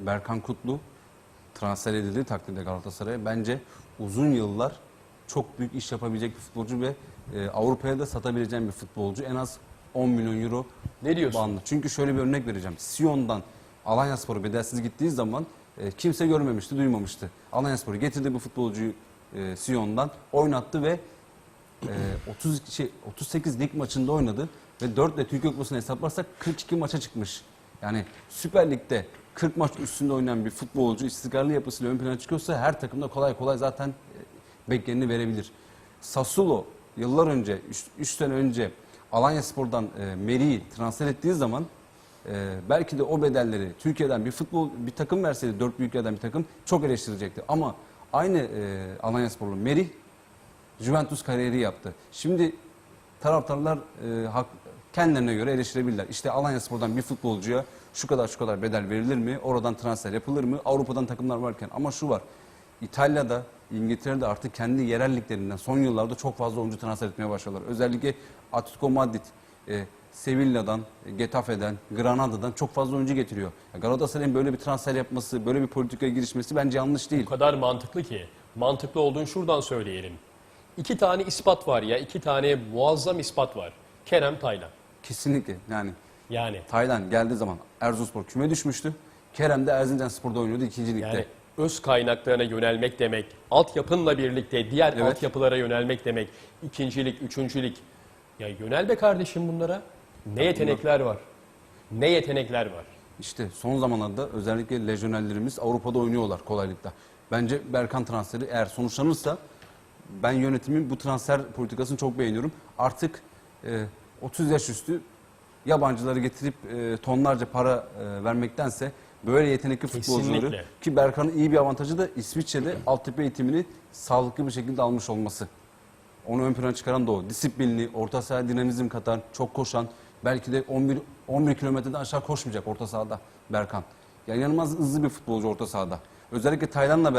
Berkan Kutlu transfer edildiği takdirde Galatasaray'a bence uzun yıllar çok büyük iş yapabilecek bir futbolcu ve e, Avrupa'ya da satabileceğim bir futbolcu. En az 10 milyon euro Ne diyorsun? bandı. Çünkü şöyle bir örnek vereceğim. Sion'dan Alanyaspor'a bedelsiz gittiği zaman e, kimse görmemişti, duymamıştı. Alanyaspor'u getirdi bu futbolcuyu e, Sion'dan, oynattı ve e, 30 şey, 38 lig maçında oynadı ve 4 ile Türkiye Kupası'nı hesaplarsak 42 maça çıkmış. Yani Süper Lig'de 40 maç üstünde oynayan bir futbolcu istikrarlı yapısıyla ön plana çıkıyorsa her takımda kolay kolay zaten e, bekleneni verebilir. Sassuolo yıllar önce, 3 sene önce Alanya Spor'dan e, Meri'yi transfer ettiği zaman e, belki de o bedelleri Türkiye'den bir futbol bir takım verseydi dört büyüklerden bir takım çok eleştirecekti. Ama aynı e, Alanya Sporlu Merih Juventus kariyeri yaptı. Şimdi taraftarlar e, hak, kendilerine göre eleştirebilirler. İşte Alanya Spor'dan bir futbolcuya şu kadar şu kadar bedel verilir mi? Oradan transfer yapılır mı? Avrupa'dan takımlar varken. Ama şu var. İtalya'da, İngiltere'de artık kendi yerel liglerinden son yıllarda çok fazla oyuncu transfer etmeye başladılar. Özellikle Atletico Madrid, e, Sevilla'dan, e, Getafe'den, Granada'dan çok fazla oyuncu getiriyor. Galatasaray'ın böyle bir transfer yapması, böyle bir politikaya girişmesi bence yanlış değil. O kadar mantıklı ki. Mantıklı olduğunu şuradan söyleyelim. İki tane ispat var ya, iki tane muazzam ispat var. Kerem Taylan. Kesinlikle yani Yani Taylan geldiği zaman Erzurumspor küme düşmüştü. Kerem de Erzincanspor'da oynuyordu ikinci ligde. yani öz kaynaklarına yönelmek demek, altyapınla birlikte diğer Evet. altyapılara yönelmek demek, ikincilik, üçüncülük. Ya yönel be kardeşim bunlara. Ne yetenekler var. Ne yetenekler var. İşte son zamanlarda özellikle lejyonerlerimiz Avrupa'da oynuyorlar kolaylıkla. Bence Berkan transferi eğer sonuçlanırsa ben yönetimin bu transfer politikasını çok beğeniyorum. Artık e, 30 yaş üstü yabancıları getirip e, tonlarca para e, vermektense böyle yetenekli futbolcuları Kesinlikle. ki Berkan'ın iyi bir avantajı da İsviçre'de altyapı eğitimini sağlıklı bir şekilde almış olması. Onu ön plana çıkaran da o. Disiplinli, orta saha dinamizm katan, çok koşan, belki de 11 11 kilometreden aşağı koşmayacak orta sahada Berkan. Yani inanılmaz hızlı bir futbolcu orta sahada. Özellikle Taylan'la beraber